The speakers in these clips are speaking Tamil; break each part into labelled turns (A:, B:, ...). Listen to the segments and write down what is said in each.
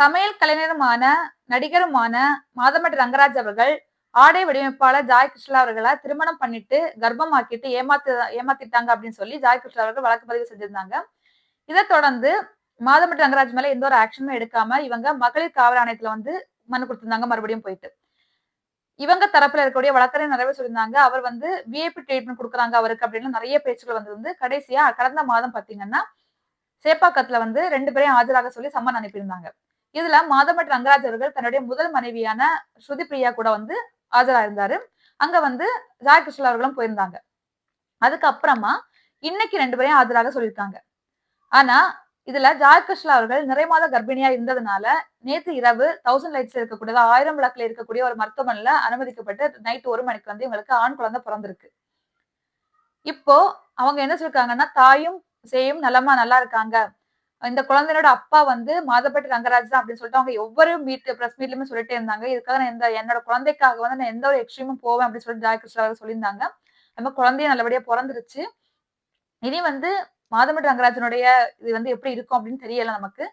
A: சமையல் கலைஞருமான நடிகருமான மாதமட் ரங்கராஜ் அவர்கள் ஆடை வடிவமைப்பாளர் ஜாய் கிருஷ்ணா அவர்களை திருமணம் பண்ணிட்டு கர்ப்பமாக்கிட்டு ஏமாத்து ஏமாத்திட்டாங்க அப்படின்னு சொல்லி ஜாய் கிருஷ்ணா அவர்கள் வழக்கு பதிவு செஞ்சிருந்தாங்க. இதை தொடர்ந்து மாதமட் ரங்கராஜ் மேல எந்த ஒரு ஆக்ஷனும் எடுக்காம இவங்க மகளிர் காவல் ஆணையத்துல வந்து மனு கொடுத்திருந்தாங்க மறுபடியும் போயிட்டு. இவங்க தரப்புல இருக்கக்கூடிய வழக்கறிஞர் நிறைவே சொல்லியிருந்தாங்க அவர் வந்து விஐபி ட்ரீட்மெண்ட் கொடுக்குறாங்க அவருக்கு அப்படின்னு நிறைய பேச்சுகள் வந்து வந்து கடைசியா கடந்த மாதம் பாத்தீங்கன்னா சேப்பாக்கத்துல வந்து ரெண்டு பேரையும் ஆஜராக சொல்லி சம்மன் அனுப்பியிருந்தாங்க. இதுல மாதமட் ரங்கராஜ் அவர்கள் தன்னுடைய முதல் மனைவியான ஸ்ருதி பிரியா கூட வந்து ஆஜராயிருந்தாரு. அங்க வந்து ஜாய் அவர்களும் போயிருந்தாங்க. அதுக்கப்புறமா இன்னைக்கு ரெண்டு பேரையும் ஆஜராக சொல்லியிருக்காங்க. ஆனா இதுல ஜாய் கிருஷ்ணா அவர்கள் நிறை மாத கர்ப்பிணியா இருந்ததுனால நேத்து இரவு தௌசண்ட் லைட்ஸ்ல இருக்கக்கூடிய ஆயிரம் விளக்குல இருக்கக்கூடிய ஒரு மருத்துவமனையில அனுமதிக்கப்பட்டு நைட் ஒரு மணிக்கு வந்து இவங்களுக்கு ஆண் குழந்தை பிறந்திருக்கு. இப்போ அவங்க என்ன சொல்லிருக்காங்கன்னா தாயும் சேயும் நலமா நல்லா இருக்காங்க. இந்த குழந்தையோட அப்பா வந்து மாதப்பட்டி ரங்கராஜ் தான் அப்படின்னு சொல்லிட்டு அவங்க ஒவ்வொரு மீட் பிரஸ் மீட்லயுமே சொல்லிட்டே இருந்தாங்க. இதுக்காக நான் எந்த என்னோட குழந்தைக்காக வந்து நான் எந்த ஒரு எக்ஸ்ட்ரீமும் போவேன் அப்படின்னு சொல்லிட்டு ஜாய் கிருஷ்ணா சொல்லியிருந்தாங்க. நம்ம குழந்தையும் நல்லபடியா பிறந்துருச்சு. இனி வந்து மாதமட்டு ரங்கராஜனுடைய இது வந்து எப்படி இருக்கும் அப்படின்னு தெரியல நமக்கு.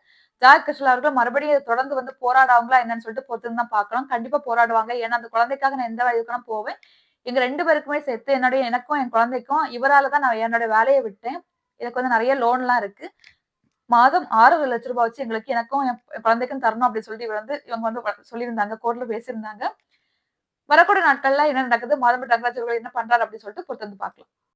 A: ஜாய் கிருஷ்ணா அவர்கள் மறுபடியும் தொடர்ந்து வந்து போராடுவாங்களா என்னன்னு சொல்லிட்டு பொறுத்து தான் பார்க்கலாம் கண்டிப்பா போராடுவாங்க. ஏன்னா அந்த குழந்தைக்காக நான் எந்த வழிக்குனா போவேன். எங்க ரெண்டு பேருக்குமே சேர்த்து என்னுடைய எனக்கும் என் குழந்தைக்கும் இவரால தான் நான் என்னோட வேலையை விட்டேன். எனக்கு வந்து நிறைய லோன்லாம் இருக்கு. மாதம் ஆறு லட்ச ரூபாய் வச்சு எங்களுக்கு எனக்கும் என் குழந்தைக்கும் தரணும் அப்படின்னு சொல்லிட்டு இவர் வந்து இவங்க வந்து சொல்லியிருந்தாங்க கோர்ட்ல பேசியிருந்தாங்க. வரக்கூடிய நாட்கள்ல என்ன நடக்குது? மாதம் ரங்கராஜ் அவர்கள் என்ன பண்றாரு அப்படின்னு சொல்லிட்டு பொறுத்து வந்து பார்க்கலாம்.